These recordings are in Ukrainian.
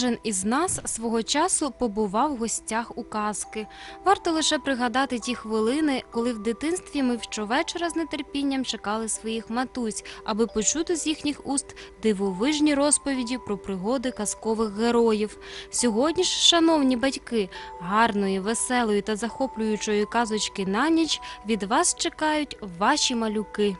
Кожен із нас свого часу побував в гостях у казки. Варто лише пригадати ті хвилини, коли в дитинстві ми щовечора з нетерпінням чекали своїх матусь, аби почути з їхніх уст дивовижні розповіді про пригоди казкових героїв. Сьогодні ж, шановні батьки, гарної, веселої та захоплюючої казочки на ніч від вас чекають ваші малюки.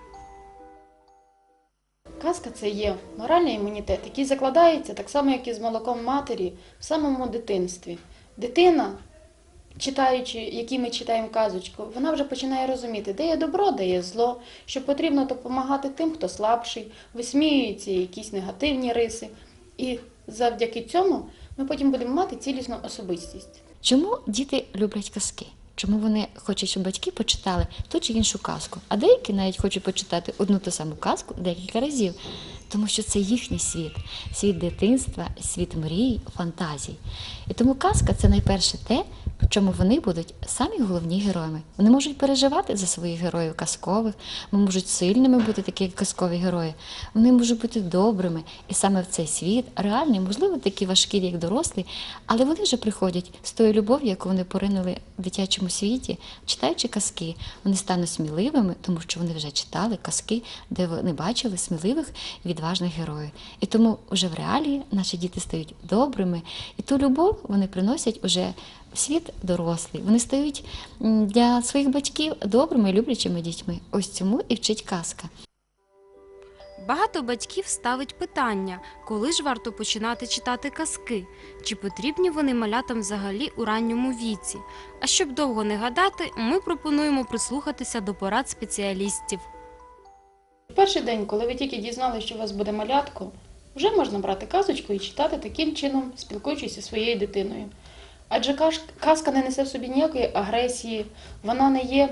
Казка це є моральний імунітет, який закладається так само, як і з молоком матері в самому дитинстві. Дитина, читаючи, які ми читаємо казочку, вона вже починає розуміти, де є добро, де є зло, що потрібно допомагати тим, хто слабший, висміюються якісь негативні риси. І завдяки цьому ми потім будемо мати цілісну особистість. Чому діти люблять казки? Чому вони хочуть, щоб батьки почитали ту чи іншу казку? А деякі навіть хочуть почитати одну ту саму казку декілька разів, тому що це їхній світ, світ дитинства, світ мрій, фантазій. І тому казка це найперше те, в чому вони будуть самі головні героями. Вони можуть переживати за своїх героїв казкових, вони можуть сильними бути такі як казкові герої. Вони можуть бути добрими. І саме в цей світ реальний, можливо, такі важкі, як дорослі, але вони вже приходять з тою любов'ю, яку вони поринули в дитячому світі, читаючи казки. Вони стануть сміливими, тому що вони вже читали казки, де вони бачили сміливих і відважних героїв. І тому вже в реалії наші діти стають добрими, і ту любов вони приносять уже в світ дорослий. Вони стають для своїх батьків добрими, люблячими дітьми. Ось цьому і вчить казка. Багато батьків ставить питання, коли ж варто починати читати казки, чи потрібні вони малятам взагалі у ранньому віці. А щоб довго не гадати, ми пропонуємо прислухатися до порад спеціалістів. Перший день, коли ви тільки дізналися, що у вас буде малятко, вже можна брати казочку і читати таким чином, спілкуючись зі своєю дитиною. Адже казка не несе в собі ніякої агресії, вона не є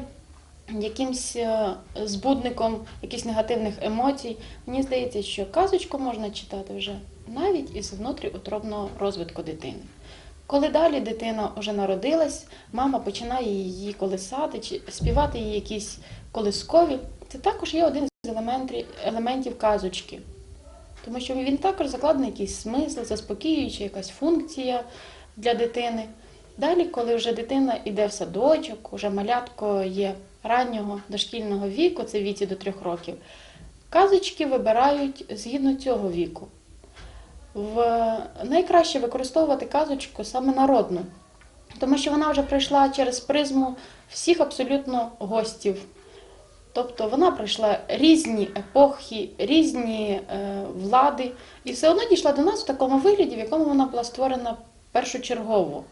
якимсь е, збудником якихось негативних емоцій. Мені здається, що казочку можна читати вже навіть із внутріутробного розвитку дитини. Коли далі дитина вже народилась, мама починає її колисати чи співати їй якісь колискові, це також є один з елементів, казочки. Тому що він також закладений якийсь смисл, заспокоююча якась функція для дитини. Далі, коли вже дитина йде в садочок, вже малятко є раннього дошкільного віку, це віці до трьох років, казочки вибирають згідно цього віку. В... Найкраще використовувати казочку саме народну, тому що вона вже пройшла через призму всіх абсолютно гостів. Тобто вона пройшла різні епохи, різні е, влади, і все одно дійшла до нас в такому вигляді, в якому вона була створена першочергово.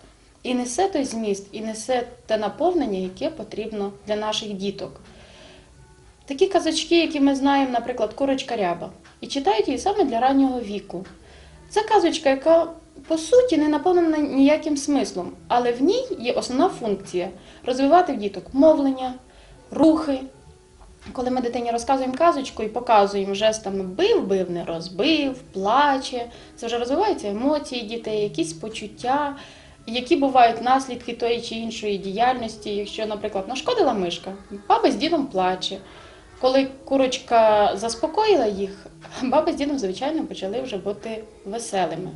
І несе той зміст, і несе те наповнення, яке потрібно для наших діток. Такі казочки, які ми знаємо, наприклад, курочка ряба, і читають її саме для раннього віку. Це казочка, яка по суті не наповнена ніяким смислом, але в ній є основна функція розвивати в діток мовлення, рухи. Коли ми дитині розказуємо казочку і показуємо жестами бив, бив, не розбив, плаче, це вже розвиваються емоції дітей, якісь почуття, які бувають наслідки тої чи іншої діяльності. Якщо, наприклад, нашкодила мишка, баба з дідом плаче. Коли курочка заспокоїла їх, баба з дідом, звичайно, почали вже бути веселими.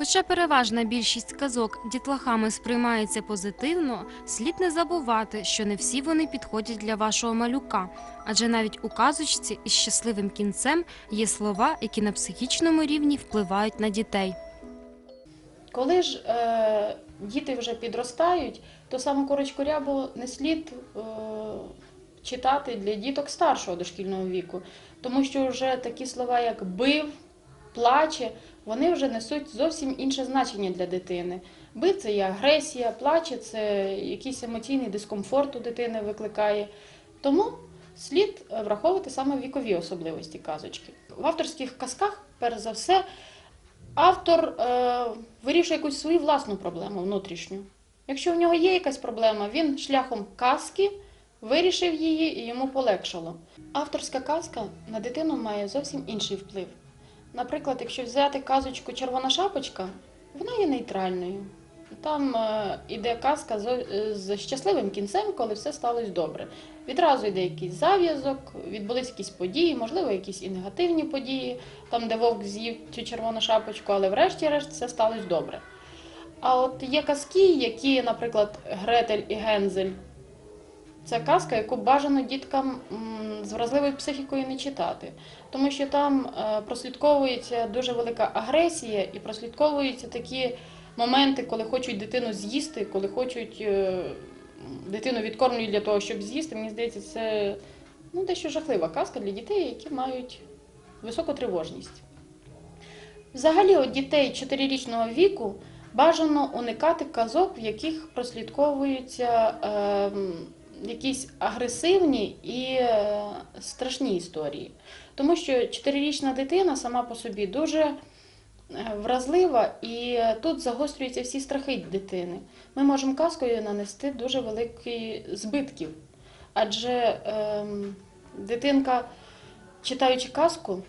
Хоча переважна більшість казок дітлахами сприймається позитивно, слід не забувати, що не всі вони підходять для вашого малюка, адже навіть у казочці із щасливим кінцем є слова, які на психічному рівні впливають на дітей. Коли ж е, діти вже підростають, то саме курочку рябу не слід е, читати для діток старшого дошкільного віку, тому що вже такі слова, як бив, плаче, вони вже несуть зовсім інше значення для дитини. Бив це є агресія, плаче це якийсь емоційний дискомфорт у дитини викликає. Тому слід е, враховувати саме вікові особливості казочки. В авторських казках, перш за все, автор е, вирішує якусь свою власну проблему внутрішню. Якщо в нього є якась проблема, він шляхом казки вирішив її і йому полегшало. Авторська казка на дитину має зовсім інший вплив. Наприклад, якщо взяти казочку Червона шапочка, вона є нейтральною. Там е, іде казка з, з щасливим кінцем, коли все сталося добре. Відразу йде якийсь зав'язок, відбулись якісь події, можливо, якісь і негативні події, там, де вовк з'їв цю червону шапочку, але врешті-решт все сталося добре. А от є казки, які, наприклад, Гретель і Гензель. Це казка, яку бажано діткам з вразливою психікою не читати, тому що там е, прослідковується дуже велика агресія і прослідковуються такі моменти, коли хочуть дитину з'їсти, коли хочуть е, дитину відкормлюють для того, щоб з'їсти. Мені здається, це ну, дещо жахлива казка для дітей, які мають високу тривожність. Взагалі, от дітей 4-річного віку бажано уникати казок, в яких прослідковуються е, якісь агресивні і е, страшні історії. Тому що 4-річна дитина сама по собі дуже вразлива, і тут загострюються всі страхи дитини. Ми можемо казкою нанести дуже великі збитків. Адже ем, дитинка, читаючи казку,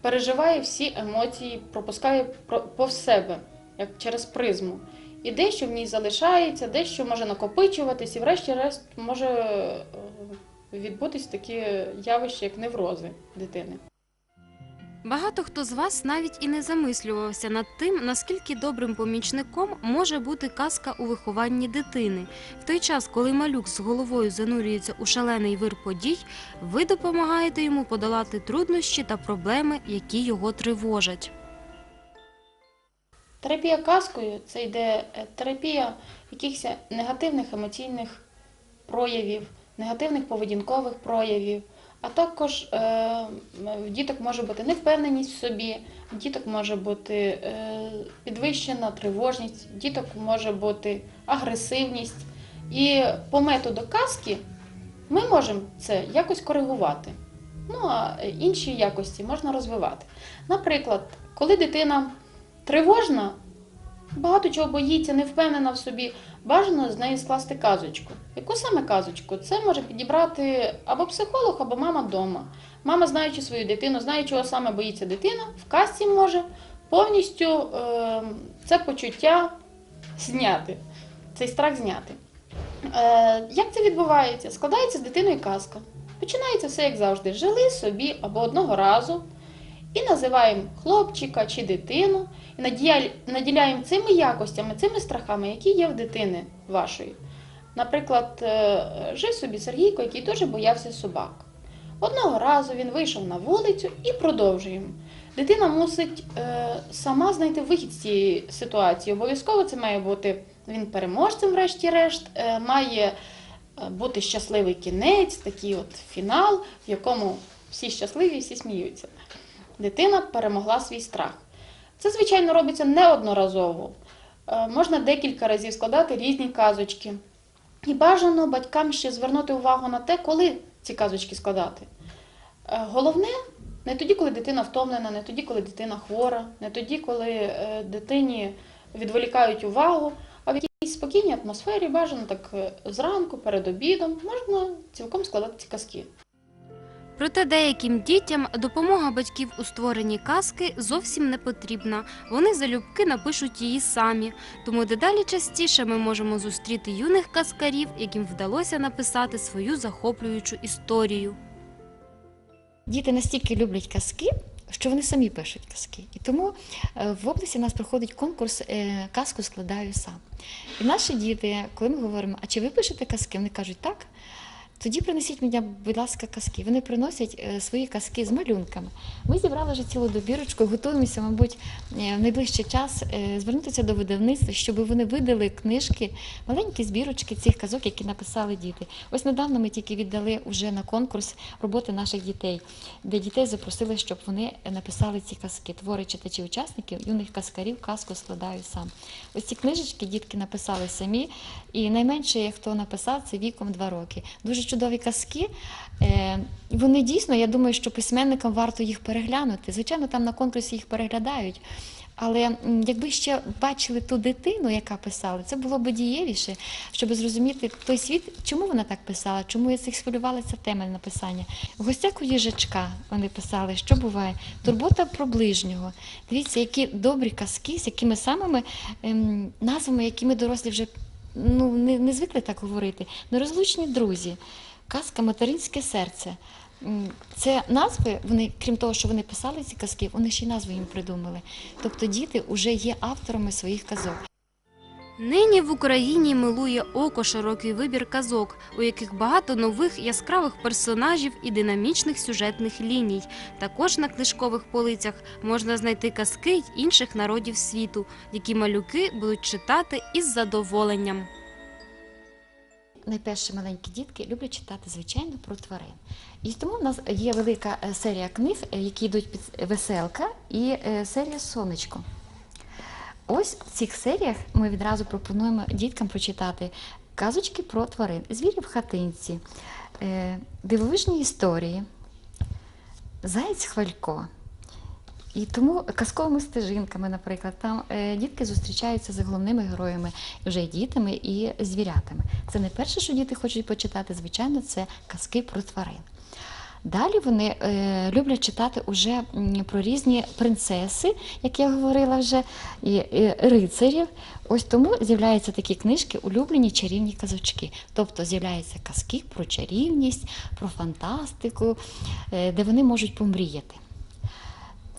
переживає всі емоції, пропускає про- повз себе, як через призму. І дещо в ній залишається, дещо може накопичуватись, і врешті-решт може е, відбутись таке явище, як неврози дитини. Багато хто з вас навіть і не замислювався над тим, наскільки добрим помічником може бути казка у вихованні дитини. В той час, коли малюк з головою занурюється у шалений вир подій, ви допомагаєте йому подолати труднощі та проблеми, які його тривожать. Терапія казкою це йде е, терапія якихось негативних емоційних проявів, негативних поведінкових проявів. А також е, в діток може бути невпевненість в собі, в діток може бути е, підвищена тривожність, в діток може бути агресивність. І по методу казки ми можемо це якось коригувати. Ну а інші якості можна розвивати. Наприклад, коли дитина тривожна, багато чого боїться, не впевнена в собі, бажано з нею скласти казочку. Яку саме казочку? Це може підібрати або психолог, або мама вдома. Мама, знаючи свою дитину, знає, чого саме боїться дитина, в казці може повністю е, це почуття зняти, цей страх зняти. Е, як це відбувається? Складається з дитиною казка. Починається все як завжди. Жили собі або одного разу і називаємо хлопчика чи дитину, і наділя- наділяємо цими якостями, цими страхами, які є в дитини вашої. Наприклад, е, жив собі Сергійко, який дуже боявся собак. Одного разу він вийшов на вулицю і продовжуємо. Дитина мусить е, сама знайти вихід з цієї ситуації. Обов'язково це має бути він переможцем, врешті-решт, е, має бути щасливий кінець, такий от фінал, в якому всі щасливі, всі сміються. Дитина перемогла свій страх. Це, звичайно, робиться неодноразово. Е, Можна декілька разів складати різні казочки. І бажано батькам ще звернути увагу на те, коли ці казочки складати. Е, Головне не тоді, коли дитина втомлена, не тоді, коли дитина хвора, не тоді, коли е, дитині відволікають увагу, а в якійсь спокійній атмосфері бажано так зранку, перед обідом, можна цілком складати ці казки. Проте деяким дітям допомога батьків у створенні казки зовсім не потрібна. Вони залюбки напишуть її самі. Тому дедалі частіше ми можемо зустріти юних казкарів, яким вдалося написати свою захоплюючу історію. Діти настільки люблять казки, що вони самі пишуть казки. І тому е, в області у нас проходить конкурс е, Казку складаю сам. І наші діти, коли ми говоримо, а чи ви пишете казки? Вони кажуть, так. Тоді принесіть мені, будь ласка, казки. Вони приносять е, свої казки з малюнками. Ми зібрали вже цілу добірочку, готуємося, мабуть, е, в найближчий час е, звернутися до видавництва, щоб вони видали книжки, маленькі збірочки цих казок, які написали діти. Ось недавно ми тільки віддали вже на конкурс роботи наших дітей, де дітей запросили, щоб вони написали ці казки. Твори читачів учасників, юних казкарів, казку складаю сам. Ось ці книжечки дітки написали самі, і найменше, хто написав, це віком 2 роки. Дуже чудові казки. Е, Вони дійсно, я думаю, що письменникам варто їх переглянути. Звичайно, там на конкурсі їх переглядають. Але якби ще бачили ту дитину, яка писала, це було б дієвіше, щоб зрозуміти той світ, чому вона так писала, чому я цих схвилювалася тема написання. В гостях їжачка вони писали, що буває. Турбота про ближнього. Дивіться, які добрі казки, з якими самими ем, назвами, які ми дорослі вже ну, не, не звикли так говорити. Нерозлучні друзі, казка Материнське серце. Це назви, вони, крім того, що вони писали ці казки, вони ще й назви їм придумали. Тобто діти вже є авторами своїх казок. Нині в Україні милує око широкий вибір казок, у яких багато нових яскравих персонажів і динамічних сюжетних ліній. Також на книжкових полицях можна знайти казки й інших народів світу, які малюки будуть читати із задоволенням. Найперше маленькі дітки люблять читати, звичайно, про тварин. І тому в нас є велика е, серія книг, е, які йдуть під веселка і е, серія Сонечко. Ось в цих серіях ми відразу пропонуємо діткам прочитати казочки про тварин, звірі в хатинці, е, дивовижні історії, Заєць Хвалько. І тому казковими стежинками, наприклад, там е, дітки зустрічаються з головними героями, вже і дітами, і звірятами. Це не перше, що діти хочуть почитати, звичайно, це казки про тварин. Далі вони е, люблять читати уже про різні принцеси, як я говорила вже, і, рицарів. Ось тому з'являються такі книжки улюблені чарівні казочки. Тобто з'являються казки про чарівність, про фантастику, е, де вони можуть помріяти.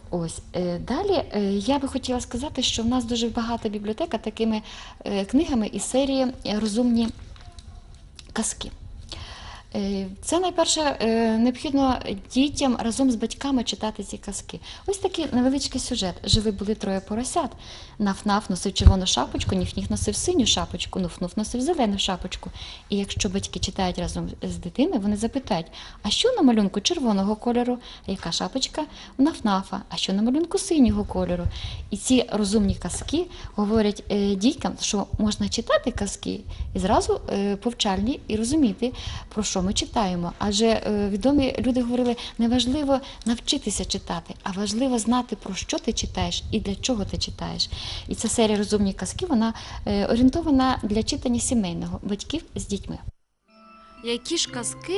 Ось е, далі я би хотіла сказати, що в нас дуже багата бібліотека такими книгами із серії Розумні казки. Е, Це найперше е, необхідно дітям разом з батьками читати ці казки. Ось такий невеличкий сюжет. Жили були троє поросят. Наф-наф носив червону шапочку, ніф-ніф носив синю шапочку, нуф-нуф носив зелену шапочку. І якщо батьки читають разом з дитиною, вони запитають, а що на малюнку червоного кольору, яка шапочка у наф-нафа, а що на малюнку синього кольору. І ці розумні казки говорять е, дітям, що можна читати казки і зразу повчальні і розуміти, про що ми читаємо. Адже е, відомі люди говорили, не важливо навчитися читати, а важливо знати, про що ти читаєш і для чого ти читаєш. І ця серія розумні казки вона е, орієнтована для читання сімейного батьків з дітьми. Які ж казки